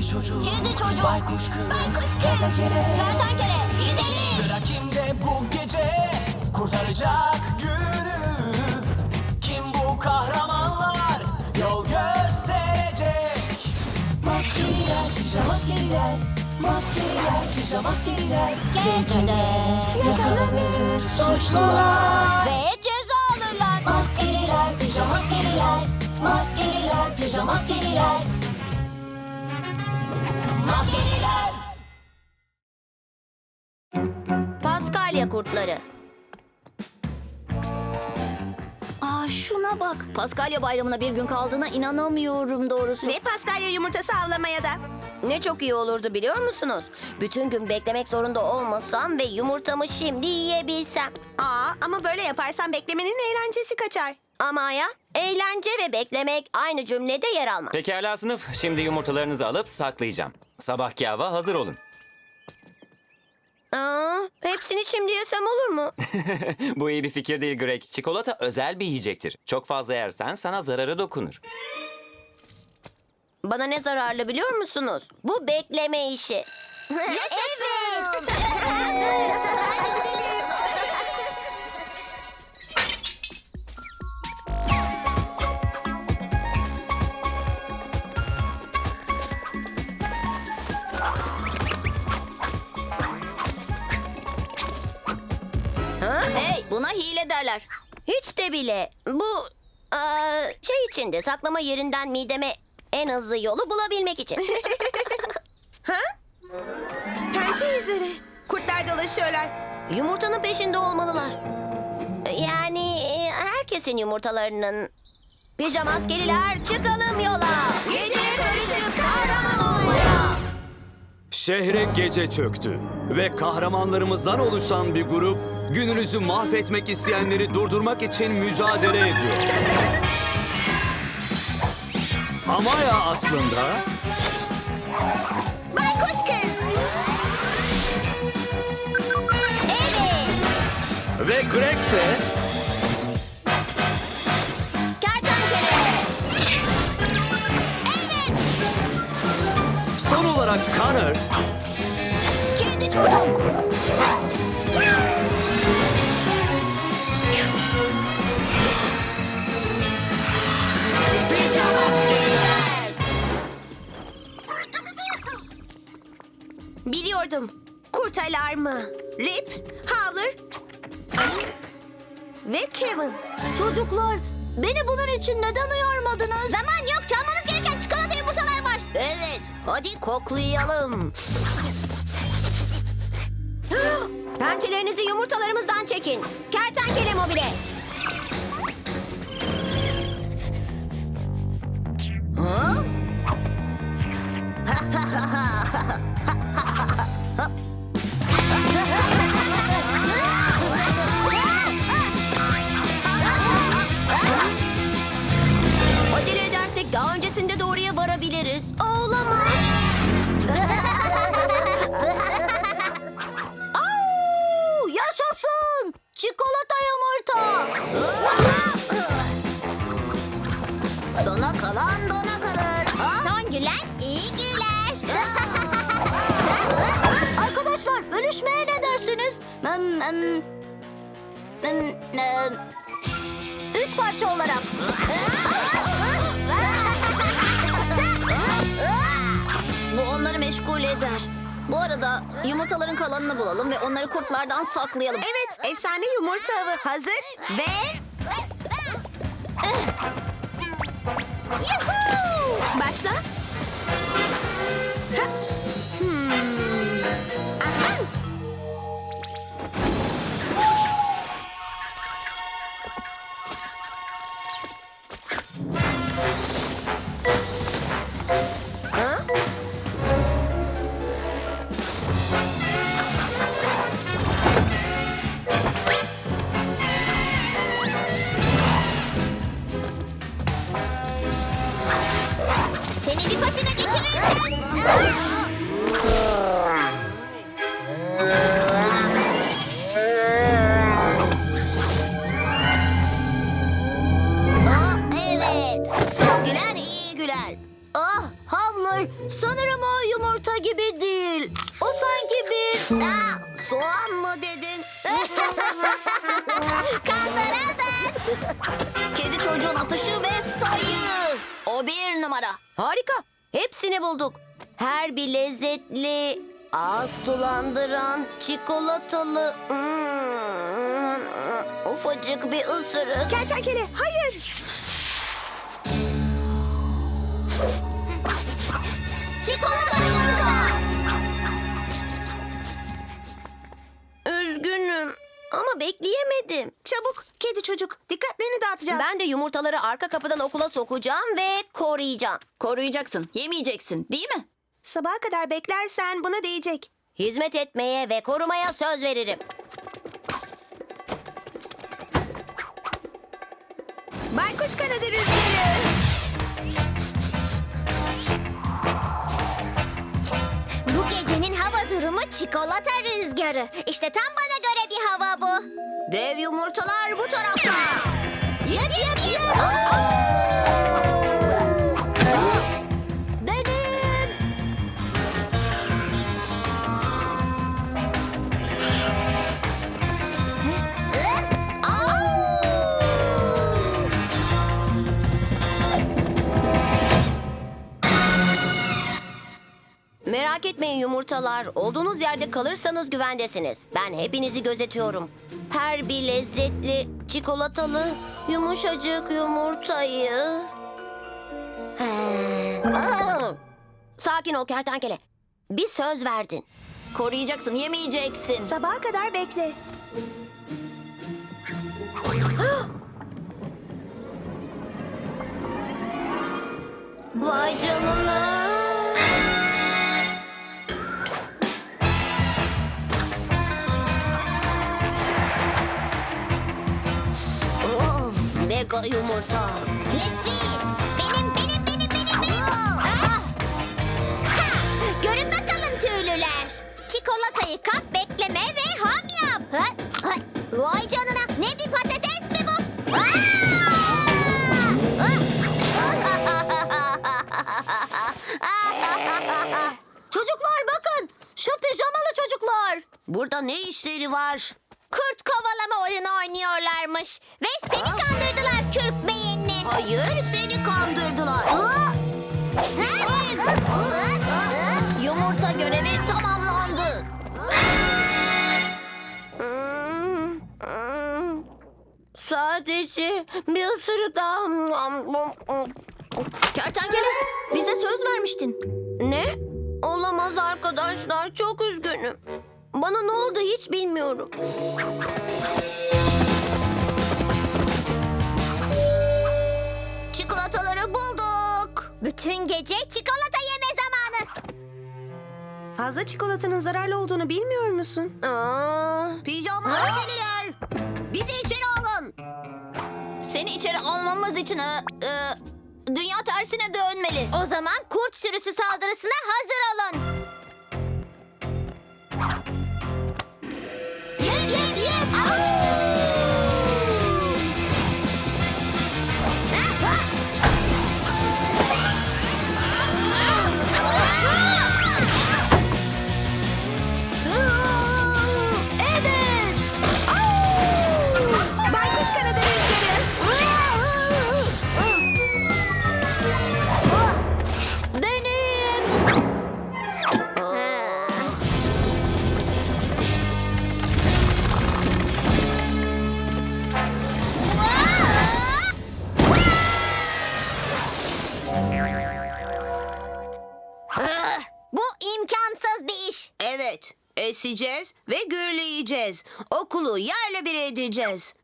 Kedi çocuk, Kedi çocuk, baykuş kız, baykuş kız, kertenkele. kertenkele, gidelim. Sıra kimde bu gece kurtaracak günü? Kim bu kahramanlar yol gösterecek? Maskeliler, pijamaskeliler, maskeliler, pijamaskeliler. Gecede yakalanır suçlular ve ceza alırlar. Maskeliler, pijamaskeliler, maskeliler, pijamaskeliler. Maskeliler. Paskalya kurtları. Aa şuna bak. Paskalya bayramına bir gün kaldığına inanamıyorum doğrusu. Ve Paskalya yumurtası avlamaya da. Ne çok iyi olurdu biliyor musunuz? Bütün gün beklemek zorunda olmasam ve yumurtamı şimdi yiyebilsem. Aa ama böyle yaparsan beklemenin eğlencesi kaçar. Ama ya eğlence ve beklemek aynı cümlede yer almaz. Pekala sınıf. Şimdi yumurtalarınızı alıp saklayacağım. Sabahki hava hazır olun. Aa, hepsini şimdi yesem olur mu? Bu iyi bir fikir değil Greg. Çikolata özel bir yiyecektir. Çok fazla yersen sana zararı dokunur. Bana ne zararlı biliyor musunuz? Bu bekleme işi. Yaşasın. Hey buna hile derler. Hiç de bile. Bu aa, şey içinde saklama yerinden mideme en hızlı yolu bulabilmek için. Pençe izleri. Kurtlar dolaşıyorlar. Yumurtanın peşinde olmalılar. Yani e, herkesin yumurtalarının. Pijama askeriler çıkalım yola. Geceye karışıp kahraman olmaya. Şehre gece çöktü ve kahramanlarımızdan oluşan bir grup gününüzü mahvetmek isteyenleri durdurmak için mücadele ediyor. Ama ya aslında Baykuş kız. Evet. ve Greg ise Kertenkele. son olarak Connor Kedi çocuk. Biliyordum. Kurt alarmı. Rip, Howler ve Kevin. Çocuklar, beni bunun için neden uyarmadınız? Zaman yok, çalmamız gereken çikolata yumurtalar var. Evet. Hadi koklayalım. Pençelerinizi yumurtalarımızdan çekin. Kertenkele mobile. up. Üç parça olarak. Bu onları meşgul eder. Bu arada yumurtaların kalanını bulalım ve onları kurtlardan saklayalım. Evet, efsane yumurta avı hazır ve başla. Ha. Dikkatine geçirirsen. Aa, evet. Son gülen iyi güler. Ah, havları Hayır, sanırım o yumurta gibi değil. O sanki bir... Aa, soğan mı dedin? Kandırıldın. Kedi çocuğun atışı ve sayı. O bir numara. Harika. Hepsini bulduk. Her bir lezzetli, ağız sulandıran, çikolatalı... Hmm, ufacık bir ısırık. Kertenkele hayır. Çikolata yumurta. Üzgünüm ama bekleyemedim. Çabuk kedi çocuk dikkatlerini dağıtacağız. Ben de yumurtaları arka kapıdan okula sokacağım ve koruyacağım. Koruyacaksın, yemeyeceksin değil mi? Sabaha kadar beklersen buna değecek. Hizmet etmeye ve korumaya söz veririm. Baykuş kanadı rüzgarı. Durumu çikolata rüzgarı. İşte tam bana göre bir hava bu. Dev yumurtalar bu tarafta. Merak etmeyin yumurtalar. Olduğunuz yerde kalırsanız güvendesiniz. Ben hepinizi gözetiyorum. Her bir lezzetli, çikolatalı, yumuşacık yumurtayı... Aa! Sakin ol kertenkele. Bir söz verdin. Koruyacaksın, yemeyeceksin. Sabaha kadar bekle. yumurta. Nefis. Benim, benim, benim, benim, benim. Ah! Ha! Görün bakalım tüylüler. Çikolatayı kap, bekleme ve ham yap. Ha? Ha! Vay canına. Ne bir patates mi bu? Ah! Ah! Çocuklar bakın. Şu pijamalı çocuklar. Burada ne işleri var? Kurt kovalama oyunu oynuyorlarmış. Ve seni kandırdılar kürk beyinli. Hayır, seni kandırdılar. Yumurta görevi tamamlandı. Sadece bir ısırık daha. Kertenkele bize söz vermiştin. Ne? Olamaz arkadaşlar. Çok üzgünüm. Bana ne oldu hiç bilmiyorum. Çikolataları bulduk. Bütün gece çikolata yeme zamanı. Fazla çikolatanın zararlı olduğunu bilmiyor musun? Aa, pijamalı kediler. Bizi içeri alın. Seni içeri almamız için e, e, dünya tersine dönmeli. O zaman kurt sürüsü saldırısına hazır olun. Gürleyeceğiz. Okulu yerle bir edeceğiz.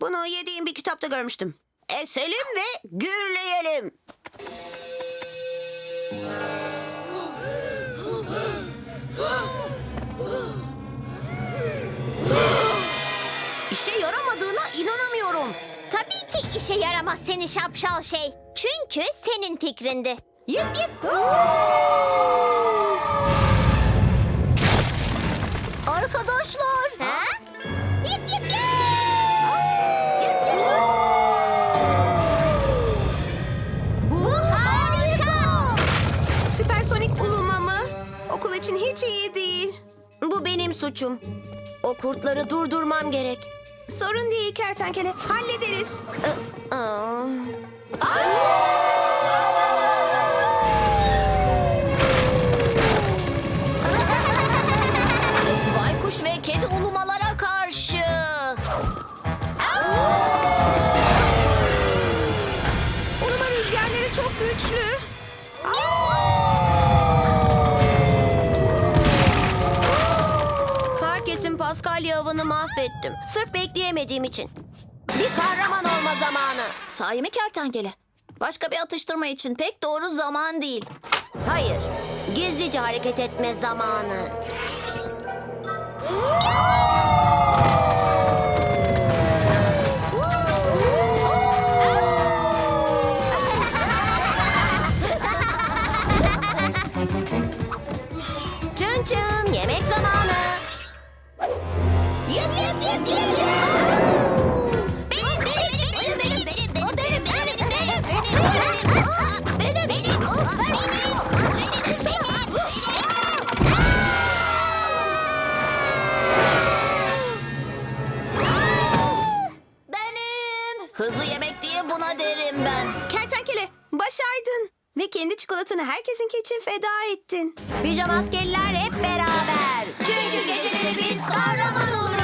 Bunu yediğim bir kitapta görmüştüm. Eselim ve gürleyelim. İşe yaramadığına inanamıyorum. Tabii ki işe yaramaz seni şapşal şey. Çünkü senin fikrindi. Yip yip. Kurtları durdurmam gerek. Sorun değil kertenkele. Hallederiz. Aa. Paskalya avını mahvettim. Sırf bekleyemediğim için. Bir kahraman olma zamanı. Sahi mi kertenkele? Başka bir atıştırma için pek doğru zaman değil. Hayır. Gizlice hareket etme zamanı. kendi çikolatanı herkesinki için feda ettin. Pijama askeriler hep beraber. Çünkü geceleri biz kahraman